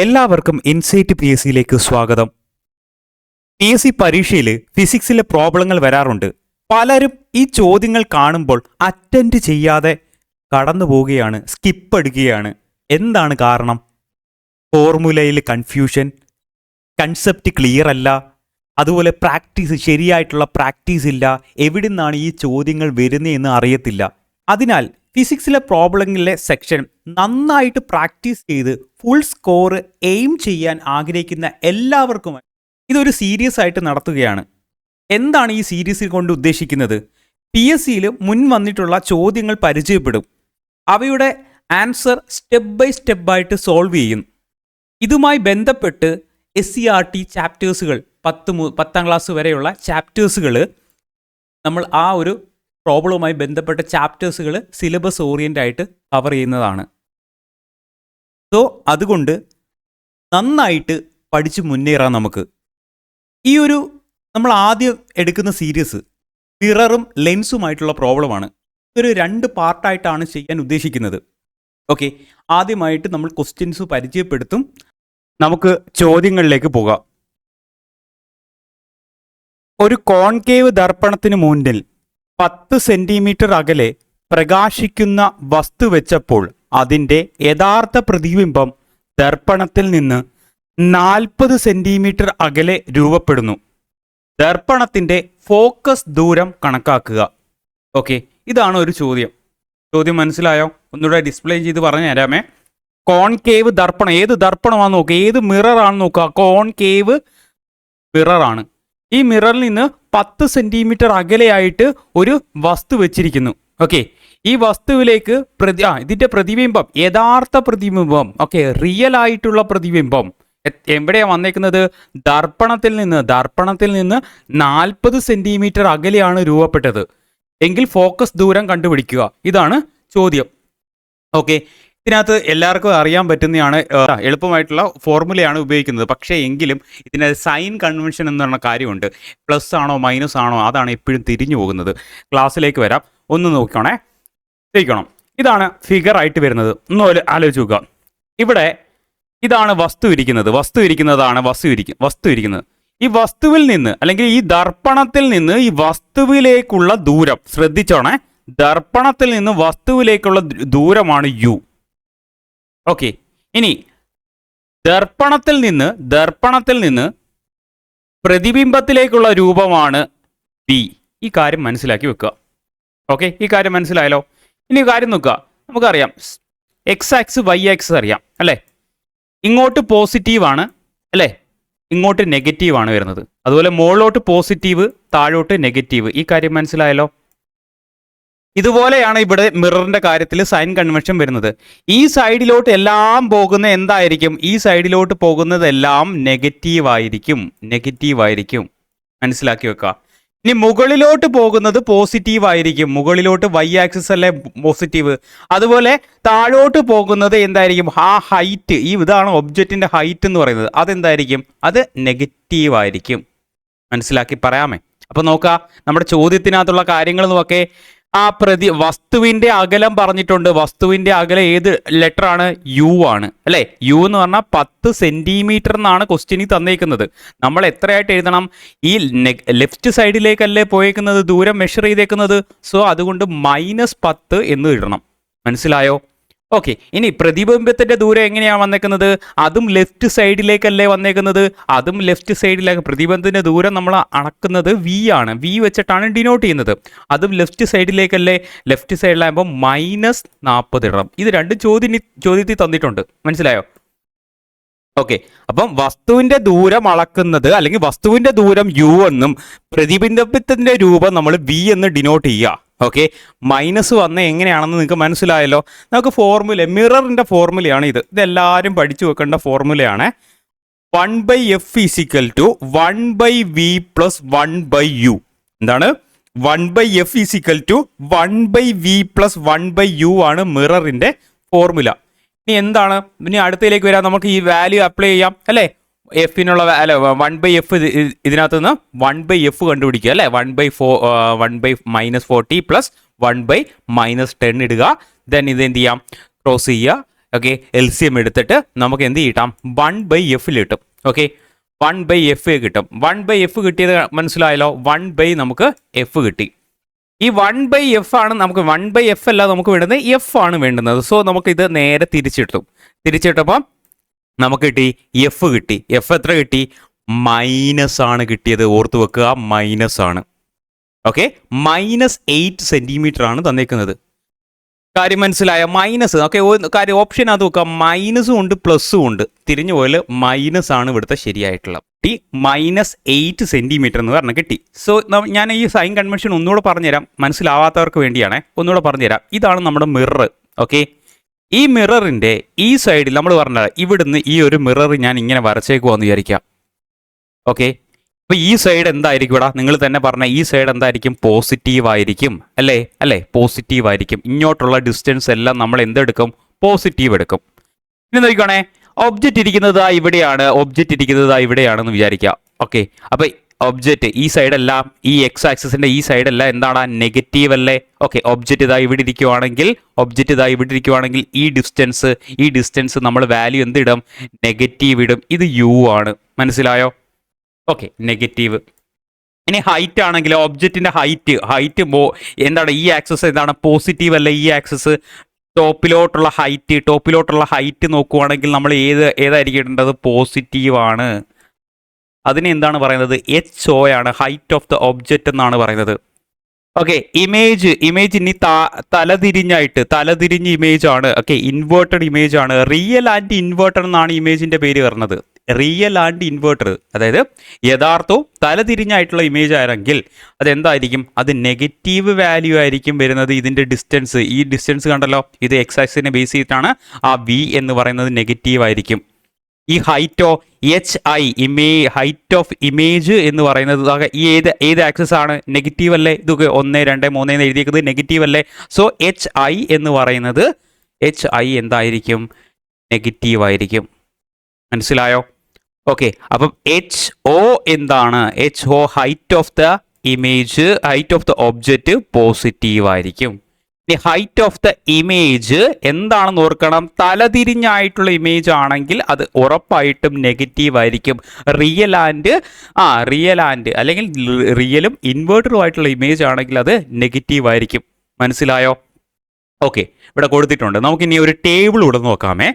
എല്ലാവർക്കും insight P S സിയിലേക്ക് സ്വാഗതം. പി എസ് സി പരീക്ഷയിൽ ഫിസിക്സിലെ പ്രോബ്ലങ്ങൾ വരാറുണ്ട്. പലരും ഈ ചോദ്യങ്ങൾ കാണുമ്പോൾ അറ്റൻഡ് ചെയ്യാതെ കടന്നു പോവുകയാണ് സ്കിപ്പ് എടുക്കുകയാണ് എന്താണ് കാരണം? ഫോർമുലയിൽ കൺഫ്യൂഷൻ കൺസെപ്റ്റ് ക്ലിയർ അല്ല. അതുപോലെ പ്രാക്ടീസ് ശരിയായിട്ടുള്ള പ്രാക്ടീസ് ഇല്ല. എവിടെ നിന്നാണ് ഈ ചോദ്യങ്ങൾ വരുന്നതെന്ന് അറിയത്തില്ല. അതിനാൽ ഫിസിക്സിലെ പ്രോബ്ലങ്ങളിലെ സെക്ഷൻ നന്നായിട്ട് പ്രാക്ടീസ് ചെയ്ത് ഫുൾ സ്കോർ എയിം ചെയ്യാൻ ആഗ്രഹിക്കുന്ന എല്ലാവർക്കും ഇതൊരു സീരിയസ് ആയിട്ട് നടത്തുകയാണ്. എന്താണ് ഈ സീരീസിൽ കൊണ്ട് ഉദ്ദേശിക്കുന്നത്? പി എസ് സിയിൽ മുൻ വന്നിട്ടുള്ള ചോദ്യങ്ങൾ പരിചയപ്പെടും. അവയുടെ ആൻസർ സ്റ്റെപ്പ് ബൈ സ്റ്റെപ്പായിട്ട് സോൾവ് ചെയ്യും. ഇതുമായി ബന്ധപ്പെട്ട് എസ് സി ആർ ടി ചാപ്റ്റേഴ്സുകൾ പത്ത് പത്താം ക്ലാസ് വരെയുള്ള ചാപ്റ്റേഴ്സുകൾ നമ്മൾ ആ ഒരു പ്രോബ്ലവുമായി ബന്ധപ്പെട്ട ചാപ്റ്റേഴ്സുകൾ സിലബസ് ഓറിയന്റ് ആയിട്ട് കവർ ചെയ്യുന്നതാണ്. സോ അതുകൊണ്ട് നന്നായിട്ട് പഠിച്ച് മുന്നേറാം നമുക്ക്. ഈ ഒരു നമ്മൾ ആദ്യം എടുക്കുന്ന സീരീസ് മിററും ലെൻസുമായിട്ടുള്ള പ്രോബ്ലമാണ്. ഇതൊരു രണ്ട് പാർട്ടായിട്ടാണ് ചെയ്യാൻ ഉദ്ദേശിക്കുന്നത്. ഓക്കെ ആദ്യമായിട്ട് നമ്മൾ ക്വസ്റ്റ്യൻസ് പരിചയപ്പെടുത്തും. നമുക്ക് ചോദ്യങ്ങളിലേക്ക് പോകാം. ഒരു കോൺകേവ് ദർപ്പണത്തിന് മുന്നിൽ പത്ത് സെന്റിമീറ്റർ അകലെ പ്രകാശിക്കുന്ന വസ്തു വെച്ചപ്പോൾ അതിന്റെ യഥാർത്ഥ പ്രതിബിംബം ദർപ്പണത്തിൽ നിന്ന് നാൽപ്പത് സെന്റിമീറ്റർ അകലെ രൂപപ്പെടുന്നു. ദർപ്പണത്തിന്റെ ഫോക്കസ് ദൂരം കണക്കാക്കുക. ഓക്കെ ഇതാണ് ഒരു ചോദ്യം. ചോദ്യം മനസ്സിലായോ? ഒന്നുകൂടെ ഡിസ്പ്ലേ ചെയ്ത് പറഞ്ഞു തരാമേ. കോൺകേവ് ദർപ്പണം. ഏത് ദർപ്പണമാണെന്ന് നോക്കുക ഏത് മിറർ ആണെന്ന് നോക്കുക കോൺകേവ് മിററാണ്. ഈ മിററിൽ നിന്ന് പത്ത് സെന്റിമീറ്റർ അകലെയായിട്ട് ഒരു വസ്തു വെച്ചിരിക്കുന്നു. ഓക്കെ ഈ വസ്തുവിലേക്ക് പ്രതി ആ ഇതിന്റെ പ്രതിബിംബം യഥാർത്ഥ പ്രതിബിംബം ഓക്കെ റിയൽ ആയിട്ടുള്ള പ്രതിബിംബം. എവിടെയാണ് എവിടെയാ വന്നേക്കുന്നത്? ദർപ്പണത്തിൽ നിന്ന് ദർപ്പണത്തിൽ നിന്ന് നാൽപ്പത് സെന്റിമീറ്റർ അകലെയാണ് രൂപപ്പെട്ടത്. എങ്കിൽ ഫോക്കസ് ദൂരം കണ്ടുപിടിക്കുക. ഇതാണ് ചോദ്യം. ഓക്കെ ഇതിനകത്ത് എല്ലാവർക്കും അറിയാൻ പറ്റുന്നതാണ് എളുപ്പമായിട്ടുള്ള ഫോർമുലയാണ് ഉപയോഗിക്കുന്നത്. പക്ഷേ എങ്കിലും ഇതിന് സൈൻ കൺവെൻഷൻ എന്ന് പറഞ്ഞ കാര്യമുണ്ട്. പ്ലസ് ആണോ മൈനസ് ആണോ അതാണ് എപ്പോഴും തിരിഞ്ഞു പോകുന്നത്. ക്ലാസ്സിലേക്ക് വരാം. ഒന്ന് നോക്കണേ ചെയ്യിക്കണം ഇതാണ് ഫിഗർ ആയിട്ട് വരുന്നത്. ഒന്ന് ആലോചിച്ച് നോക്കുക. ഇവിടെ ഇതാണ് വസ്തു ഇരിക്കുന്നത്. വസ്തു ഇരിക്കുന്നതാണ് വസ്തു ഇരിക്കും വസ്തു ഇരിക്കുന്നത്. ഈ വസ്തുവിൽ നിന്ന് അല്ലെങ്കിൽ ഈ ദർപ്പണത്തിൽ നിന്ന് ഈ വസ്തുവിലേക്കുള്ള ദൂരം ശ്രദ്ധിച്ചോണേ. ദർപ്പണത്തിൽ നിന്ന് വസ്തുവിലേക്കുള്ള ദൂരമാണ് യു ഓക്കെ ഇനി ദർപ്പണത്തിൽ നിന്ന് ദർപ്പണത്തിൽ നിന്ന് പ്രതിബിംബത്തിലേക്കുള്ള രൂപമാണ് ബി ഈ കാര്യം മനസ്സിലാക്കി വെക്കുക. ഓക്കെ ഈ കാര്യം മനസ്സിലായല്ലോ? ഇനി കാര്യം നോക്കുക. നമുക്കറിയാം. എക്സ് ആക്സ് വൈ ആക്സ് അറിയാം. അല്ലേ? ഇങ്ങോട്ട് പോസിറ്റീവാണ് അല്ലേ? ഇങ്ങോട്ട് നെഗറ്റീവാണ് വരുന്നത്. അതുപോലെ മുകളിലോട്ട് പോസിറ്റീവ് താഴോട്ട് നെഗറ്റീവ് ഈ കാര്യം മനസ്സിലായല്ലോ? ഇതുപോലെയാണ് ഇവിടെ മിററിന്റെ കാര്യത്തിൽ സൈൻ കൺവെൻഷൻ വരുന്നത്. ഈ സൈഡിലോട്ട് എല്ലാം പോകുന്ന എന്തായിരിക്കും? ഈ സൈഡിലോട്ട് പോകുന്നതെല്ലാം നെഗറ്റീവ് ആയിരിക്കും. നെഗറ്റീവ് ആയിരിക്കും. മനസ്സിലാക്കി വെക്കുക. ഇനി മുകളിലോട്ട് പോകുന്നത് പോസിറ്റീവ് ആയിരിക്കും. മുകളിലോട്ട് വൈ ആക്സിസ് അല്ലേ പോസിറ്റീവ് അതുപോലെ താഴോട്ട് പോകുന്നത് എന്തായിരിക്കും? ആ ഹൈറ്റ് ഈ ഇതാണ് ഒബ്ജക്റ്റിന്റെ ഹൈറ്റ് എന്ന് പറയുന്നത്. അതെന്തായിരിക്കും? അത് നെഗറ്റീവ് ആയിരിക്കും. മനസ്സിലാക്കി പറയാമേ? അപ്പൊ നോക്കുക നമ്മുടെ ചോദ്യത്തിനകത്തുള്ള കാര്യങ്ങൾ നോക്കേ ആ പ്രതി വസ്തുവിന്റെ അകലം പറഞ്ഞിട്ടുണ്ട്. വസ്തുവിന്റെ അകലം ഏത് ലെറ്റർ ആണ്? യു ആണ്. അല്ലെ? യു എന്ന് പറഞ്ഞാൽ പത്ത് സെന്റിമീറ്റർ എന്നാണ് ക്വസ്റ്റ്യനിൽ തന്നേക്കുന്നത്. നമ്മൾ എത്രയായിട്ട് എഴുതണം? ഈ ലെഫ്റ്റ് സൈഡിലേക്കല്ലേ പോയേക്കുന്നത്? ദൂരം മെഷർ ചെയ്തേക്കുന്നത്? സോ അതുകൊണ്ട് മൈനസ് പത്ത് എന്ന് ഇടണം മനസ്സിലായോ? ഓക്കെ ഇനി പ്രതിബിംബത്തിന്റെ ദൂരം എങ്ങനെയാണ് വന്നേക്കുന്നത്? അതും ലെഫ്റ്റ് സൈഡിലേക്കല്ലേ വന്നേക്കുന്നത്? അതും ലെഫ്റ്റ് സൈഡിലേക്ക് പ്രതിബിംബത്തിന്റെ ദൂരം നമ്മൾ അളക്കുന്നത് വി ആണ്. വി വെച്ചിട്ടാണ് ഡിനോട്ട് ചെയ്യുന്നത്. അതും ലെഫ്റ്റ് സൈഡിലേക്കല്ലേ ലെഫ്റ്റ് സൈഡിലാകുമ്പോൾ മൈനസ് നാൽപ്പത് ഇടണം. ഇത് രണ്ട് ചോദ്യം ചോദ്യത്തിൽ തന്നിട്ടുണ്ട്. മനസ്സിലായോ? ഓക്കെ അപ്പം വസ്തുവിന്റെ ദൂരം അളക്കുന്നത് അല്ലെങ്കിൽ വസ്തുവിന്റെ ദൂരം യു എന്നും പ്രതിബിംബത്തിന്റെ രൂപം നമ്മൾ വി എന്ന് ഡിനോട്ട് ചെയ്യുക. ഓക്കെ മൈനസ് വന്ന എങ്ങനെയാണെന്ന് നിങ്ങൾക്ക് മനസ്സിലായല്ലോ? നമുക്ക് ഫോർമുല മിററിന്റെ ഫോർമുലയാണ് ഇത്. ഇതെല്ലാവരും പഠിച്ചു വെക്കേണ്ട ഫോർമുലയാണ് one by F is equal to one by V plus one by U എന്താണ്? One by F is equal to one by V plus one by U ആണ് മിററിന്റെ ഫോർമുല ഇനി എന്താണ്? ഇനി അടുത്തയിലേക്ക് വരാം. നമുക്ക് ഈ വാല്യൂ അപ്ലൈ ചെയ്യാം. അല്ലേ? എഫിനുള്ള അല്ല വൺ ബൈ എഫ് ഇതിനകത്ത് നിന്ന് വൺ ബൈ എഫ് കണ്ടുപിടിക്കുക അല്ലേ? One by four one by minus forty plus one by minus ten ഇടുക. ദെൻ ഇത് എന്ത് ചെയ്യാം? ക്രോസ് ചെയ്യുക. ഓക്കെ എൽ സി എം എടുത്തിട്ട് നമുക്ക് എന്ത് കിട്ടാം? വൺ ബൈ എഫിൽ കിട്ടും. ഓക്കെ വൺ ബൈ എഫ് കിട്ടും. വൺ ബൈ എഫ് കിട്ടിയത് മനസ്സിലായല്ലോ? വൺ ബൈ നമുക്ക് എഫ് കിട്ടി. ഈ വൺ ബൈ എഫ് ആണ് നമുക്ക് വൺ ബൈ എഫ് അല്ല നമുക്ക് വേണ്ടുന്നത് എഫ് ആണ് വേണ്ടുന്നത്. സോ നമുക്ക് ഇത് നേരെ തിരിച്ചിട്ടും. തിരിച്ചിട്ടപ്പോൾ നമുക്ക് കിട്ടി എഫ് കിട്ടി. എഫ് എത്ര കിട്ടി? മൈനസ് ആണ് കിട്ടിയത്. ഓർത്ത് വെക്കുക മൈനസ് ആണ്. ഓക്കെ മൈനസ് എയ്റ്റ് സെന്റിമീറ്റർ ആണ് തന്നേക്കുന്നത്. കാര്യം മനസ്സിലായ? മൈനസ് ഓക്കെ കാര്യം ഓപ്ഷൻ അത് നോക്കുക. മൈനസും ഉണ്ട് പ്ലസ്സും ഉണ്ട്. തിരിഞ്ഞു പോയാൽ മൈനസ് ആണ് ഇവിടുത്തെ ശരിയായിട്ടുള്ള ടി മൈനസ് എയ്റ്റ് സെന്റിമീറ്റർ എന്ന് പറഞ്ഞ് കിട്ടി. സോ ഞാൻ ഈ സൈൻ കൺവെൻഷൻ ഒന്നുകൂടെ പറഞ്ഞുതരാം. മനസ്സിലാവാത്തവർക്ക് വേണ്ടിയാണേ. ഒന്നുകൂടെ പറഞ്ഞുതരാം. ഇതാണ് നമ്മുടെ മിറർ ഓക്കെ ഈ മിററിന്റെ ഈ സൈഡിൽ നമ്മൾ പറഞ്ഞത് ഇവിടുന്ന് ഈ ഒരു മിറർ ഞാൻ ഇങ്ങനെ വരച്ചേക്കുവാന്ന് വിചാരിക്കാം. ഓക്കെ? അപ്പൊ ഈ സൈഡ് എന്തായിരിക്കും ഇവിടെ? നിങ്ങൾ തന്നെ പറഞ്ഞ ഈ സൈഡ് എന്തായിരിക്കും? പോസിറ്റീവ് ആയിരിക്കും. അല്ലേ? അല്ലേ? പോസിറ്റീവ് ആയിരിക്കും. ഇങ്ങോട്ടുള്ള ഡിസ്റ്റൻസ് എല്ലാം നമ്മൾ എന്തെടുക്കും? പോസിറ്റീവ് എടുക്കും. ഇനി നോക്കിക്കോണേ. ഒബ്ജക്റ്റ് ഇരിക്കുന്നത് ഇവിടെയാണ്. ഒബ്ജക്റ്റ് ഇരിക്കുന്നത് ഇവിടെയാണെന്ന് വിചാരിക്കുക ഓക്കെ? അപ്പൊ ഒബ്ജക്റ്റ് ഈ സൈഡെല്ലാം ഈ എക്സ് ആക്സിസിന്റെ ഈ സൈഡെല്ലാം എന്താണ് നെഗറ്റീവ് അല്ലേ? ഓക്കെ ഒബ്ജക്റ്റ് ഇതാ ഇവിടെ ഇരിക്കുവാണെങ്കിൽ ഒബ്ജക്റ്റ് ഇതാ ഇവിടെ ഇരിക്കുവാണെങ്കിൽ ഈ ഡിസ്റ്റൻസ് ഈ ഡിസ്റ്റൻസ് നമ്മൾ വാല്യൂ എന്തിടും? നെഗറ്റീവ് ഇടും. ഇത് യു ആണ്. മനസ്സിലായോ? ഓക്കെ നെഗറ്റീവ് ഇനി ഹൈറ്റ് ആണെങ്കിൽ ഒബ്ജക്റ്റിന്റെ ഹൈറ്റ് ഹൈറ്റ് എന്താണ് ഈ ആക്സസ് എന്താണ്? പോസിറ്റീവ് അല്ല ഈ ആക്സസ് ടോപ്പിലോട്ടുള്ള ഹൈറ്റ് ടോപ്പിലോട്ടുള്ള ഹൈറ്റ് നോക്കുവാണെങ്കിൽ നമ്മൾ ഏത് ഏതായിരിക്കും ഇടേണ്ടത് പോസിറ്റീവ് ആണ്. അതിനെ എന്താണ് പറയുന്നത്? എച്ച് ഒ ആണ് ഹൈറ്റ് ഓഫ് ദ ഒബ്ജക്റ്റ് എന്നാണ് പറയുന്നത്. ഓക്കെ ഇമേജ് ഇമേജ് ഇനി തലതിരിഞ്ഞായിട്ട് തലതിരിഞ്ഞ ഇമേജ് ആണ്. ഓക്കെ ഇൻവേർട്ടഡ് ഇമേജ് ആണ്. റിയൽ ആൻഡ് ഇൻവേർട്ടഡ് എന്നാണ് ഇമേജിന്റെ പേര് വരുന്നത്. റിയൽ ആൻഡ് ഇൻവേർട്ടർ അതായത് യഥാർത്ഥവും തലതിരിഞ്ഞായിട്ടുള്ള ഇമേജ് ആണെങ്കിൽ അതെന്തായിരിക്കും? അത് നെഗറ്റീവ് വാല്യൂ ആയിരിക്കും വരുന്നത് ഇതിന്റെ ഡിസ്റ്റൻസ് ഈ ഡിസ്റ്റൻസ് കണ്ടല്ലോ ഇത് എക്സ് ആക്സിനെ ബേസ് ചെയ്തിട്ടാണ് ആ വി എന്ന് പറയുന്നത് നെഗറ്റീവ് ആയിരിക്കും. ഈ ഹൈറ്റ് ഓഫ് എച്ച് ഐ ഇമേ ഹൈറ്റ് ഓഫ് ഇമേജ് എന്ന് പറയുന്നത് ഈ ഏത് ഏത് ആക്സസ് ആണ്? നെഗറ്റീവ് അല്ലേ? ഇതൊക്കെ ഒന്ന് രണ്ട് മൂന്ന് എന്ന് എഴുതിയേക്കുന്നത് നെഗറ്റീവ് അല്ലേ? സോ എച്ച് ഐ എന്ന് പറയുന്നത് എച്ച് ഐ എന്തായിരിക്കും? നെഗറ്റീവ് ആയിരിക്കും. മനസ്സിലായോ? ഓക്കെ അപ്പം എച്ച് ഒ എന്താണ്? H O height of the image height of the object positive ആയിരിക്കും. ഇനി ഹൈറ്റ് ഓഫ് ദ ഇമേജ് എന്താണെന്ന് ഓർക്കണം? തലതിരിഞ്ഞായിട്ടുള്ള ഇമേജ് ആണെങ്കിൽ അത് ഉറപ്പായിട്ടും നെഗറ്റീവ് ആയിരിക്കും. റിയൽ ആൻഡ് ആ റിയൽ ആൻഡ് അല്ലെങ്കിൽ റിയലും ഇൻവേർട്ടറും ആയിട്ടുള്ള ഇമേജ് ആണെങ്കിൽ അത് നെഗറ്റീവ് ആയിരിക്കും. മനസ്സിലായോ? ഓക്കെ ഇവിടെ കൊടുത്തിട്ടുണ്ട്. നമുക്ക് ഇനി ഒരു ടേബിൾ ഇവിടെ നോക്കാമേ.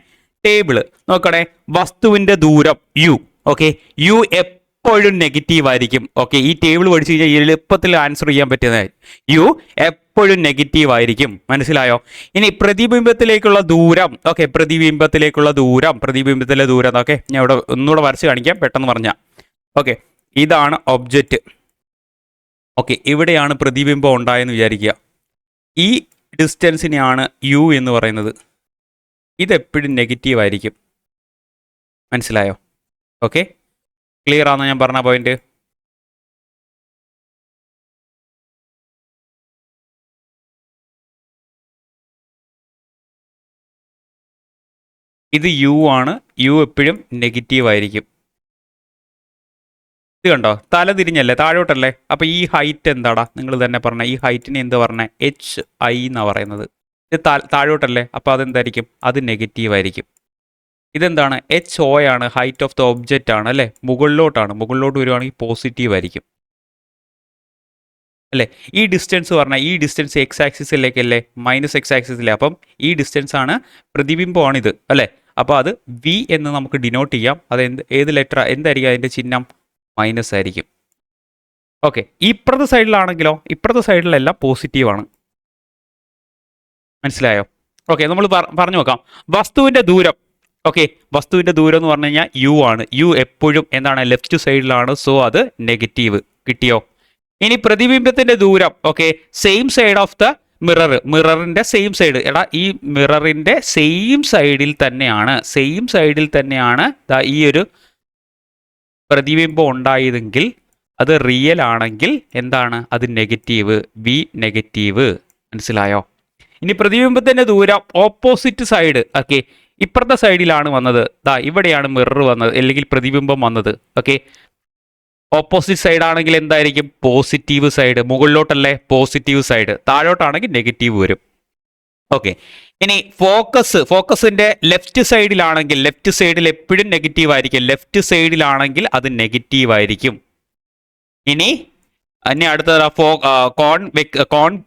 ടേബിൾ നോക്കണേ. വസ്തുവിന്റെ ദൂരം യു ഓക്കെ യു എപ്പോഴും നെഗറ്റീവ് ആയിരിക്കും. ഓക്കെ ഈ ടേബിൾ പഠിച്ചു കഴിഞ്ഞാൽ എളുപ്പത്തിൽ ആൻസർ ചെയ്യാൻ പറ്റുന്നതായിരിക്കും യു എപ്പോഴും നെഗറ്റീവ് ആയിരിക്കും. മനസ്സിലായോ? ഇനി പ്രതിബിംബത്തിലേക്കുള്ള ദൂരം ഓക്കെ പ്രതിബിംബത്തിലേക്കുള്ള ദൂരം പ്രതിബിംബത്തിലെ ദൂരം ഓക്കെ ഞാൻ ഇവിടെ ഒന്നുകൂടെ വരച്ച് കാണിക്കാം പെട്ടെന്ന് പറഞ്ഞാൽ ഓക്കെ ഇതാണ് ഒബ്ജക്റ്റ് ഓക്കെ ഇവിടെയാണ് പ്രതിബിംബം ഉണ്ടായെന്ന് വിചാരിക്കുക. ഈ ഡിസ്റ്റൻസിനെയാണ് യു എന്ന് പറയുന്നത്. ഇതെപ്പോഴും നെഗറ്റീവ് ആയിരിക്കും. മനസ്സിലായോ? ഓക്കെ ക്ലിയർ ആണെന്ന് ഞാൻ പറഞ്ഞ പോയിന്റ് ഇത് യു ആണ്. യു എപ്പോഴും നെഗറ്റീവ് ആയിരിക്കും. ഇത് കണ്ടോ? തല തിരിഞ്ഞല്ലേ? താഴോട്ടല്ലേ? അപ്പൊ ഈ ഹൈറ്റ് എന്താടാ? നിങ്ങൾ തന്നെ പറഞ്ഞ. ഈ ഹൈറ്റിനെ എന്ത് പറഞ്ഞ? എച്ച് ഐ എന്നാ പറയുന്നത്. ഇത് താഴോട്ടല്ലേ? അപ്പൊ അതെന്തായിരിക്കും? അത് നെഗറ്റീവ് ആയിരിക്കും. ഇതെന്താണ്? എച്ച് ഒ ആണ്. ഹൈറ്റ് ഓഫ് ദ ഒബ്ജക്റ്റ് ആണ് അല്ലേ? മുകളിലോട്ടാണ്. മുകളിലോട്ട് വരുവാണെങ്കിൽ പോസിറ്റീവ് ആയിരിക്കും. അല്ലേ? ഈ ഡിസ്റ്റൻസ് പറഞ്ഞാൽ ഈ ഡിസ്റ്റൻസ് എക്സ് ആക്സിസിലേക്കല്ലേ മൈനസ് എക്സ് ആക്സിസിലെ അപ്പം ഈ ഡിസ്റ്റൻസ് ആണ് പ്രതിബിംബമാണിത് അല്ലേ? അപ്പോൾ അത് വി എന്ന് നമുക്ക് ഡിനോട്ട് ചെയ്യാം. അത് എന്ത് ഏത് ലെറ്റർ എന്തായിരിക്കും അതിന്റെ ചിഹ്നം? മൈനസ് ആയിരിക്കും. ഓക്കെ ഇപ്പുറത്തെ സൈഡിലാണെങ്കിലോ ഇപ്പുറത്തെ സൈഡിലെല്ലാം പോസിറ്റീവാണ് മനസ്സിലായോ? ഓക്കെ നമ്മൾ പറഞ്ഞു നോക്കാം. വസ്തുവിന്റെ ദൂരം. ഓക്കെ വസ്തുവിന്റെ ദൂരം എന്ന് പറഞ്ഞു കഴിഞ്ഞാൽ യു ആണ്. യു എപ്പോഴും എന്താണ്? ലെഫ്റ്റ് സൈഡിലാണ് സോ അത് നെഗറ്റീവ് കിട്ടിയോ? ഇനി പ്രതിബിംബത്തിന്റെ ദൂരം. Okay same side of the mirror മിററിന്റെ same side എടാ ഈ മിററിന്റെ സെയിം സൈഡിൽ തന്നെയാണ് സെയിം സൈഡിൽ തന്നെയാണ് ഈ ഒരു പ്രതിബിംബം ഉണ്ടായതെങ്കിൽ അത് റിയൽ ആണെങ്കിൽ എന്താണ്? അത് നെഗറ്റീവ് വി നെഗറ്റീവ് മനസ്സിലായോ? ഇനി പ്രതിബിംബത്തിന്റെ ദൂരം ഓപ്പോസിറ്റ് സൈഡ് ഓക്കെ ഇപ്പുറത്തെ സൈഡിലാണ് വന്നത്. ദാ ഇവിടെയാണ് മിറർ വന്നത് അല്ലെങ്കിൽ പ്രതിബിംബം വന്നത്. ഓക്കെ ഓപ്പോസിറ്റ് സൈഡ് ആണെങ്കിൽ എന്തായിരിക്കും? പോസിറ്റീവ് സൈഡ് മുകളിലോട്ടല്ലേ? പോസിറ്റീവ് സൈഡ് താഴോട്ടാണെങ്കിൽ നെഗറ്റീവ് വരും. ഓക്കെ ഇനി ഫോക്കസ് ഫോക്കസിന്റെ ലെഫ്റ്റ് സൈഡിലാണെങ്കിൽ ലെഫ്റ്റ് സൈഡിൽ എപ്പോഴും നെഗറ്റീവ് ആയിരിക്കും. ലെഫ്റ്റ് സൈഡിലാണെങ്കിൽ അത് നെഗറ്റീവ് ആയിരിക്കും. ഇനി ഇനി അടുത്ത ഫോ കോൺ കോൺ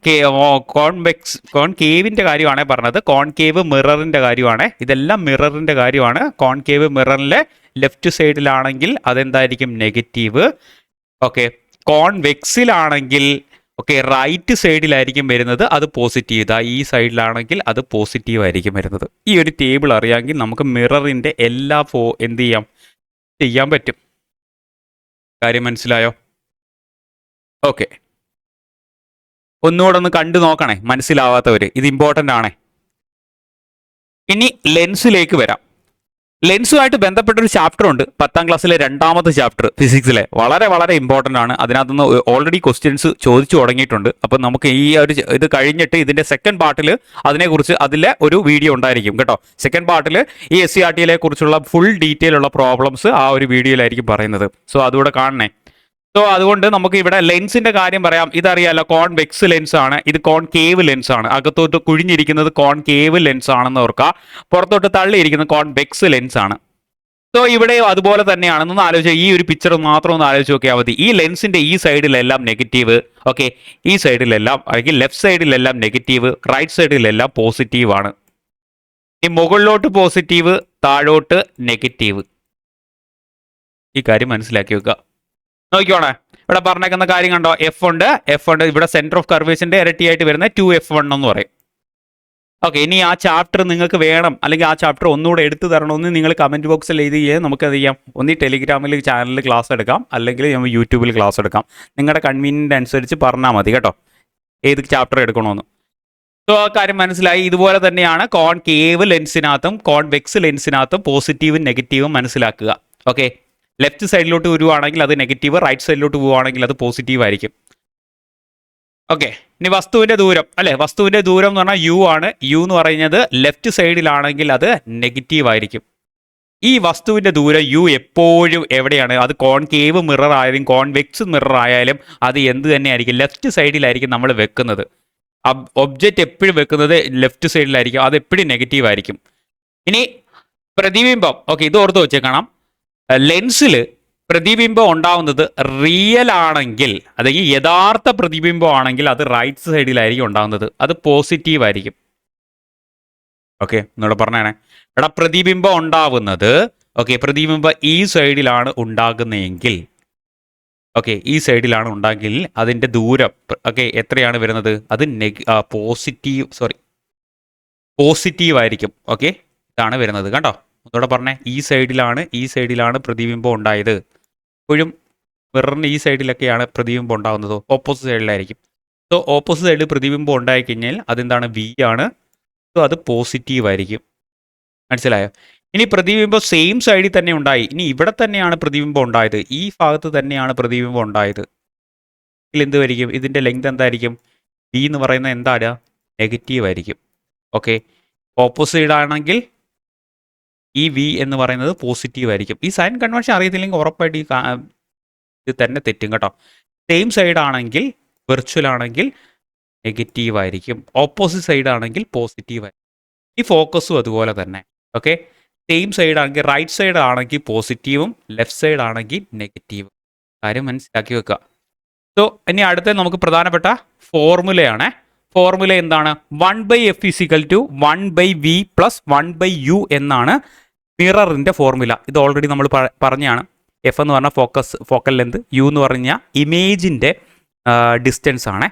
കോൺ വെക്സ് കോൺ കേവിന്റെ കാര്യമാണ് പറഞ്ഞത്. കോൺ കേവ് മിററിന്റെ കാര്യമാണ്. ഇതെല്ലാം മിററിന്റെ കാര്യമാണ്. കോൺ കേവ് മിററിലെ ലെഫ്റ്റ് സൈഡിലാണെങ്കിൽ അതെന്തായിരിക്കും? നെഗറ്റീവ് ഓക്കെ കോൺ വെക്സിലാണെങ്കിൽ ഓക്കെ റൈറ്റ് സൈഡിലായിരിക്കും വരുന്നത്. അത് പോസിറ്റീവ് ഇതാ ഈ സൈഡിലാണെങ്കിൽ അത് പോസിറ്റീവ് ആയിരിക്കും വരുന്നത്. ഈ ഒരു ടേബിൾ അറിയാമെങ്കിൽ നമുക്ക് മിററിന്റെ എല്ലാ ഫോ എന്ത് ചെയ്യാം? ചെയ്യാൻ പറ്റും. കാര്യം മനസ്സിലായോ? ഓക്കെ ഒന്നുകൂടെ ഒന്ന് കണ്ടു നോക്കണേ. മനസ്സിലാവാത്തവര്. ഇത് ഇമ്പോർട്ടന്റ് ആണേ. ഇനി ലെൻസിലേക്ക് വരാം. ലെൻസുമായിട്ട് ബന്ധപ്പെട്ട ഒരു ചാപ്റ്റർ ഉണ്ട്. പത്താം ക്ലാസ്സിലെ രണ്ടാമത്തെ ചാപ്റ്റർ ഫിസിക്സിലെ വളരെ വളരെ ഇമ്പോർട്ടന്റ് ആണ്. അതിനകത്തുനിന്ന് ഓൾറെഡി ക്വസ്റ്റ്യൻസ് ചോദിച്ചു തുടങ്ങിയിട്ടുണ്ട്. അപ്പം നമുക്ക് ഈ ഒരു ഇത് കഴിഞ്ഞിട്ട് ഇതിന്റെ സെക്കൻഡ് പാർട്ടിൽ അതിനെക്കുറിച്ച് അതിലെ ഒരു വീഡിയോ ഉണ്ടായിരിക്കും കേട്ടോ. സെക്കൻഡ് പാർട്ടിൽ ഈ എസ് സി ആർ ടിയിലെ കുറിച്ചുള്ള ഫുൾ ഡീറ്റെയിൽ ഉള്ള പ്രോബ്ലംസ് ആ ഒരു വീഡിയോയിലായിരിക്കും പറയുന്നത്. സോ അതുകൂടെ കാണണേ. സോ അതുകൊണ്ട് നമുക്ക് ഇവിടെ ലെൻസിന്റെ കാര്യം പറയാം. ഇതറിയാലോ കോൺ വെക്സ് ലെൻസ് ആണ്. ഇത് കോൺ കേവ് ലെൻസ് ആണ്. അകത്തോട്ട് കുഴിഞ്ഞിരിക്കുന്നത് കോൺ കേവ് ലെൻസ് ആണെന്ന് ഓർക്കുക. പുറത്തോട്ട് തള്ളിയിരിക്കുന്നത് കോൺ വെക്സ് ലെൻസ് ആണ്. സോ ഇവിടെ അതുപോലെ തന്നെയാണ്. തന്നെയാണെന്നൊന്ന് ആലോചിച്ച് ഈ ഒരു പിക്ചർ മാത്രം ഒന്ന് ആലോചിച്ച് നോക്കിയാൽ മതി. ഈ ലെൻസിന്റെ ഈ സൈഡിലെല്ലാം നെഗറ്റീവ് ഓക്കെ ഈ സൈഡിലെല്ലാം അല്ലെങ്കിൽ ലെഫ്റ്റ് സൈഡിലെല്ലാം നെഗറ്റീവ് റൈറ്റ് സൈഡിലെല്ലാം പോസിറ്റീവ് ആണ്. ഈ മുകളിലോട്ട് പോസിറ്റീവ് താഴോട്ട് നെഗറ്റീവ് ഈ കാര്യം മനസ്സിലാക്കി വെക്കുക. നോക്കിക്കോണേ. ഇവിടെ പറഞ്ഞേക്കുന്ന കാര്യം കണ്ടോ? എഫ് ഉണ്ട്. എഫ് ഉണ്ട്. ഇവിടെ സെന്റർ ഓഫ് കർവേസിന്റെ ഇരട്ടിയായിട്ട് വരുന്ന ടു എഫ് വൺ എന്ന് പറയും. ഓക്കെ ഇനി ആ ചാപ്റ്റർ നിങ്ങൾക്ക് വേണം. അല്ലെങ്കിൽ ആ ചാപ്റ്റർ ഒന്നുകൂടെ എടുത്തു തരണമെന്ന് നിങ്ങൾ കമന്റ് ബോക്സിൽ എഴുതി നമുക്കത് ചെയ്യാം? ഒന്ന് ടെലിഗ്രാമിൽ ചാനലിൽ ക്ലാസ് എടുക്കാം. അല്ലെങ്കിൽ നമ്മൾ യൂട്യൂബിൽ ക്ലാസ് എടുക്കാം. നിങ്ങളുടെ കൺവീനിയന്റ് അനുസരിച്ച് പറഞ്ഞാൽ മതി കേട്ടോ. ഏത് ചാപ്റ്റർ എടുക്കണമെന്ന്. സോ ആ കാര്യം മനസ്സിലായി. ഇതുപോലെ തന്നെയാണ് കോൺ കേവ് ലെൻസിനകത്തും കോൺ വെക്സ് ലെൻസിനകത്തും പോസിറ്റീവും നെഗറ്റീവും മനസ്സിലാക്കുക. ഓക്കെ ലെഫ്റ്റ് സൈഡിലോട്ട് വരുവാണെങ്കിൽ അത് നെഗറ്റീവ് റൈറ്റ് സൈഡിലോട്ട് പോവുകയാണെങ്കിൽ അത് പോസിറ്റീവ് ആയിരിക്കും. ഓക്കെ ഇനി വസ്തുവിന്റെ ദൂരം. അല്ലെ വസ്തുവിന്റെ ദൂരം എന്ന് പറഞ്ഞാൽ യു ആണ്. യു എന്ന് പറയുന്നത് ലെഫ്റ്റ് സൈഡിലാണെങ്കിൽ അത് നെഗറ്റീവ് ആയിരിക്കും. ഈ വസ്തുവിന്റെ ദൂരം യു എപ്പോഴും എവിടെയാണ്? അത് കോൺകേവ് മിറർ ആയാലും കോൺവെക്സ് മിറർ ആയാലും അത് എന്ത് തന്നെയായിരിക്കും? ലെഫ്റ്റ് സൈഡിലായിരിക്കും നമ്മൾ വെക്കുന്നത്. ഒബ്ജക്റ്റ് എപ്പോഴും വെക്കുന്നത് ലെഫ്റ്റ് സൈഡിലായിരിക്കും. അത് എപ്പോഴും നെഗറ്റീവ് ആയിരിക്കും. ഇനി പ്രതിബിംബം. ഓക്കെ ഇത് ഓർത്ത് വെച്ചേക്കണം. ലെൻസിൽ പ്രതിബിംബം ഉണ്ടാവുന്നത് റിയൽ ആണെങ്കിൽ അതായത് യഥാർത്ഥ പ്രതിബിംബം ആണെങ്കിൽ അത് റൈറ്റ് സൈഡിലായിരിക്കും ഉണ്ടാവുന്നത്. അത് പോസിറ്റീവ് ആയിരിക്കും. ഓക്കെ എന്നോട് പറഞ്ഞേ എടാ പ്രതിബിംബം ഉണ്ടാവുന്നത് ഓക്കെ പ്രതിബിംബം ഈ സൈഡിലാണ് ഉണ്ടാകുന്നതെങ്കിൽ ഓക്കെ ഈ സൈഡിലാണ് ഉണ്ടാകിൽ അതിന്റെ ദൂരം ഓക്കെ എത്രയാണ് വരുന്നത്? അത് നെഗ് പോസിറ്റീവ് സോറി പോസിറ്റീവ് ആയിരിക്കും. ഓക്കെ ഇതാണ് വരുന്നത് കണ്ടോ? ഒന്നുകൂടെ പറഞ്ഞേ. ഈ സൈഡിലാണ് ഈ സൈഡിലാണ് പ്രതിബിംബം ഉണ്ടായത്. എപ്പോഴും മിററിന് ഈ സൈഡിലൊക്കെയാണ് പ്രതിബിംബം ഉണ്ടാകുന്നത്. ഓപ്പോസിറ്റ് സൈഡിലായിരിക്കും. സോ ഓപ്പോസിറ്റ് സൈഡിൽ പ്രതിബിംബം ഉണ്ടായി കഴിഞ്ഞാൽ അതെന്താണ്? വി ആണ്. സോ അത് പോസിറ്റീവ് ആയിരിക്കും. മനസ്സിലായോ? ഇനി പ്രതിബിംബം സെയിം സൈഡിൽ തന്നെ ഉണ്ടായി. ഇനി ഇവിടെ തന്നെയാണ് പ്രതിബിംബം ഉണ്ടായത്. ഈ ഭാഗത്ത് തന്നെയാണ് പ്രതിബിംബം ഉണ്ടായത്. ഇതിൽ എന്ത് വരിക്കും? ഇതിന്റെ ലെങ്ത് എന്തായിരിക്കും? വി എന്ന് പറയുന്നത് എന്താണ് നെഗറ്റീവ് ആയിരിക്കും. ഓക്കെ ഓപ്പോസിറ്റ് ആണെങ്കിൽ ഈ വി എന്ന് പറയുന്നത് പോസിറ്റീവ് ആയിരിക്കും. ഈ സൈൻ കൺവെൻഷൻ അറിയത്തില്ലെങ്കിൽ ഉറപ്പായിട്ട് ഈ ഇത് തന്നെ തെറ്റും കേട്ടോ. സെയിം സൈഡ് ആണെങ്കിൽ വെർച്വൽ ആണെങ്കിൽ നെഗറ്റീവ് ആയിരിക്കും. ഓപ്പോസിറ്റ് സൈഡ് ആണെങ്കിൽ പോസിറ്റീവ് ആയിരിക്കും. ഈ ഫോക്കസും അതുപോലെ തന്നെ. ഓക്കെ സെയിം സൈഡ് ആണെങ്കിൽ റൈറ്റ് സൈഡ് ആണെങ്കിൽ പോസിറ്റീവും ലെഫ്റ്റ് സൈഡ് ആണെങ്കിൽ നെഗറ്റീവും കാര്യം മനസ്സിലാക്കി വെക്കുക. സോ ഇനി അടുത്ത നമുക്ക് പ്രധാനപ്പെട്ട ഫോർമുലയാണ് ഫോർമുല എന്താണ്? One by F is equal to one by V plus one by U എന്നാണ് മിററിന്റെ ഫോർമുല. ഇത് ഓൾറെഡി നമ്മൾ പറഞ്ഞാണ്. എഫ് എന്ന് പറഞ്ഞാൽ ഫോക്കസ് ഫോക്കൽ ലെന്ത് യു എന്ന് പറഞ്ഞാൽ ഇമേജിന്റെ ഡിസ്റ്റൻസ് ആണ്.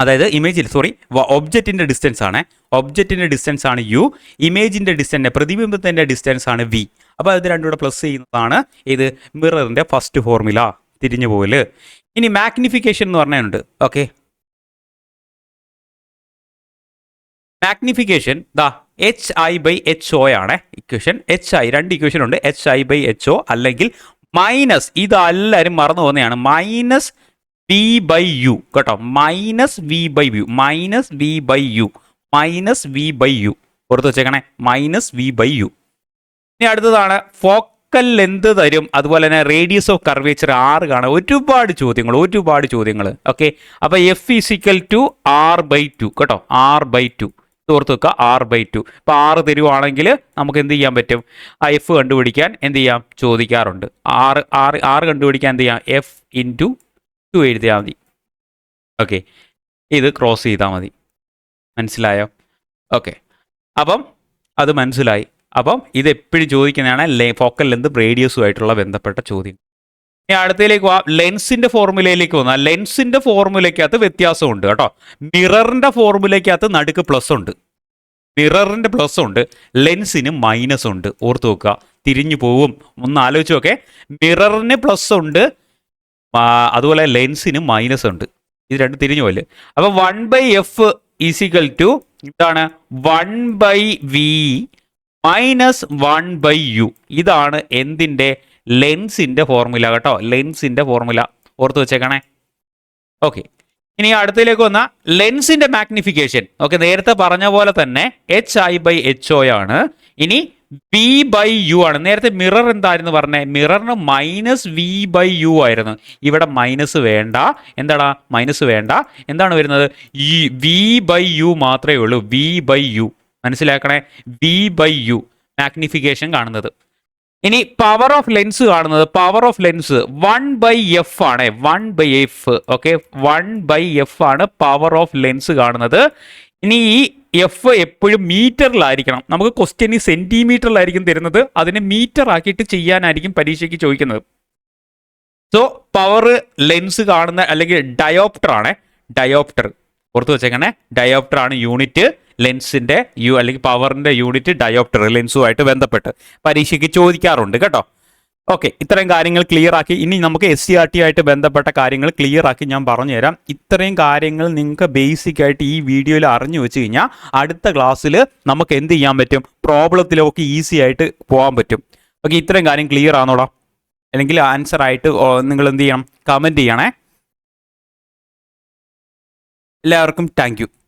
അതായത് ഇമേജിൽ സോറി ഒബ്ജക്റ്റിന്റെ ഡിസ്റ്റൻസ് ആണ്. ഒബ്ജക്റ്റിന്റെ ഡിസ്റ്റൻസ് ആണ് യു ഇമേജിന്റെ ഡിസ്റ്റൻസ് പ്രതിബിംബത്തിന്റെ ഡിസ്റ്റൻസ് ആണ് വി അപ്പോൾ അത് രണ്ടും കൂടെ പ്ലസ് ചെയ്യുന്നതാണ് ഇത് മിററിന്റെ ഫസ്റ്റ് ഫോർമുല തിരിഞ്ഞു പോകൽ ഇനി മാഗ്നിഫിക്കേഷൻ എന്ന് പറഞ്ഞുണ്ട് ഓക്കെ മാഗ്നിഫിക്കേഷൻ ദാ H I by H O ആണ് ഇക്വേഷൻ എച്ച് ഐ രണ്ട് ഇക്വേഷൻ ഉണ്ട്. H I by H O അല്ലെങ്കിൽ മൈനസ് ഇതെല്ലാവരും മറന്നു പോകുന്നതാണ്. മൈനസ് വി ബൈ യു കേട്ടോ. Minus V by U minus V by U minus V by U പുറത്ത് വെച്ചേക്കണേ മൈനസ് വി ബൈ യു ഇനി അടുത്തതാണ് ഫോക്കൽ ലെന്ത് തരും. അതുപോലെ തന്നെ റേഡിയസ് ഓഫ് കർവേച്ചർ ആറ് കാണാൻ ഒരുപാട് ചോദ്യങ്ങൾ ഒരുപാട് ചോദ്യങ്ങൾ. ഓക്കെ അപ്പോൾ F is equal to R by two കേട്ടോ. ആർ ബൈ ടു ഓർത്ത് വെക്കുക ആർ ബൈ ടു ഇപ്പോൾ ആറ് തരുവാണെങ്കിൽ നമുക്ക് എന്ത് ചെയ്യാൻ പറ്റും? എഫ് കണ്ടുപിടിക്കാൻ എന്ത് ചെയ്യാം? ചോദിക്കാറുണ്ട്. ആറ് ആറ് ആറ് കണ്ടുപിടിക്കാൻ എന്ത് ചെയ്യാം? എഫ് ഇന്റു ടു എഴുതിയാൽ മതി. ഓക്കെ ഇത് ക്രോസ് ചെയ്താൽ മതി. മനസ്സിലായോ? ഓക്കെ അപ്പം അത് മനസ്സിലായി. അപ്പം ഇത് എപ്പോഴും ചോദിക്കുന്നതാണ് ഫോക്കൽ ലെന്ത് റേഡിയസുമായിട്ടുള്ള ബന്ധപ്പെട്ട ചോദ്യം. ഇനി അടുത്തതിലേക്ക് പോവാം ലെൻസിന്റെ ഫോർമുലയിലേക്ക് വന്നാൽ ലെൻസിന്റെ ഫോർമുലയ്ക്കകത്ത് വ്യത്യാസമുണ്ട് കേട്ടോ. മിററിന്റെ ഫോർമുലയ്ക്കകത്ത് നടുക്ക് പ്ലസ് ഉണ്ട്. മിററിന്റെ പ്ലസ് ഉണ്ട് ലെൻസിന് മൈനസ് ഉണ്ട്. ഓർത്ത് വെക്കുക തിരിഞ്ഞു പോവും. ഒന്ന് ആലോചിച്ച് നോക്കെ മിററിന് പ്ലസ് ഉണ്ട് അതുപോലെ ലെൻസിന് മൈനസ് ഉണ്ട്. ഇത് രണ്ട് തിരിഞ്ഞു പോലെ അപ്പൊ one by F is equal to ഇതാണ് one by V minus one by U ഇതാണ് എന്തിന്റെ ലെൻസിന്റെ ഫോർമുല കേട്ടോ. ലെൻസിന്റെ ഫോർമുല ഓർത്ത് വെച്ചേക്കണേ. ഓക്കെ. ഇനി അടുത്തതിലേക്ക് വന്ന ലെൻസിന്റെ മാഗ്നിഫിക്കേഷൻ. ഓക്കെ നേരത്തെ പറഞ്ഞ പോലെ തന്നെ H I by H O ആണ്. ഇനി വി ബൈ യു ആണ്. നേരത്തെ മിറർ എന്തായിരുന്നു പറഞ്ഞേ? മിററിന് മൈനസ് വി ബൈ യു ആയിരുന്നു. ഇവിടെ മൈനസ് വേണ്ട. എന്താടാ? മൈനസ് വേണ്ട. എന്താണ് വരുന്നത്? ഈ വി ബൈ യു മാത്രമേ ഉള്ളൂ. വി ബൈ യു മനസ്സിലാക്കണേ? വി ബൈ യു മാഗ്നിഫിക്കേഷൻ കാണുന്നത്. ഇനി പവർ ഓഫ് ലെൻസ് കാണുന്നത് power of lens one by F ആണ്. One by F okay one by F ആണ് പവർ ഓഫ് ലെൻസ് കാണുന്നത്. ഇനി ഈ എഫ് എപ്പോഴും മീറ്ററിലായിരിക്കണം നമുക്ക് ക്വസ്റ്റ്യൻ സെന്റിമീറ്ററിലായിരിക്കും തരുന്നത്. അതിനെ മീറ്റർ ആക്കിയിട്ട് ചെയ്യാനായിരിക്കും പരീക്ഷയ്ക്ക് ചോദിക്കുന്നത്. സോ പവർ ലെൻസ് കാണുന്ന അല്ലെങ്കിൽ ഡയോപ്റ്റർ ആണ്. ഡയോപ്റ്റർ പുറത്ത് വെച്ചേക്കണേ. ഡയോപ്റ്റർ ആണ് യൂണിറ്റ് ലെൻസിന്റെ യു അല്ലെങ്കിൽ പവറിന്റെ യൂണിറ്റ് ഡയോപ്റ്റർ ലെൻസുമായിട്ട് ബന്ധപ്പെട്ട് പരീക്ഷയ്ക്ക് ചോദിക്കാറുണ്ട് കേട്ടോ. ഓക്കെ ഇത്രയും കാര്യങ്ങൾ ക്ലിയർ ആക്കി. ഇനി നമുക്ക് എസ് സി ആർ ടി ആയിട്ട് ബന്ധപ്പെട്ട കാര്യങ്ങൾ ക്ലിയർ ആക്കി ഞാൻ പറഞ്ഞുതരാം. ഇത്രയും കാര്യങ്ങൾ നിങ്ങൾക്ക് ബേസിക് ആയിട്ട് ഈ വീഡിയോയിൽ അറിഞ്ഞു വെച്ച് കഴിഞ്ഞാൽ അടുത്ത ക്ലാസ്സിൽ നമുക്ക് എന്ത് ചെയ്യാൻ പറ്റും? പ്രോബ്ലത്തിലൊക്കെ ഈസി ആയിട്ട് പോകാൻ പറ്റും. ഓക്കെ ഇത്രയും കാര്യം ക്ലിയർ ആണോടാ? അല്ലെങ്കിൽ ആൻസർ ആയിട്ട് നിങ്ങൾ എന്ത് ചെയ്യണം? കമന്റ് ചെയ്യണേ. എല്ലാവർക്കും താങ്ക്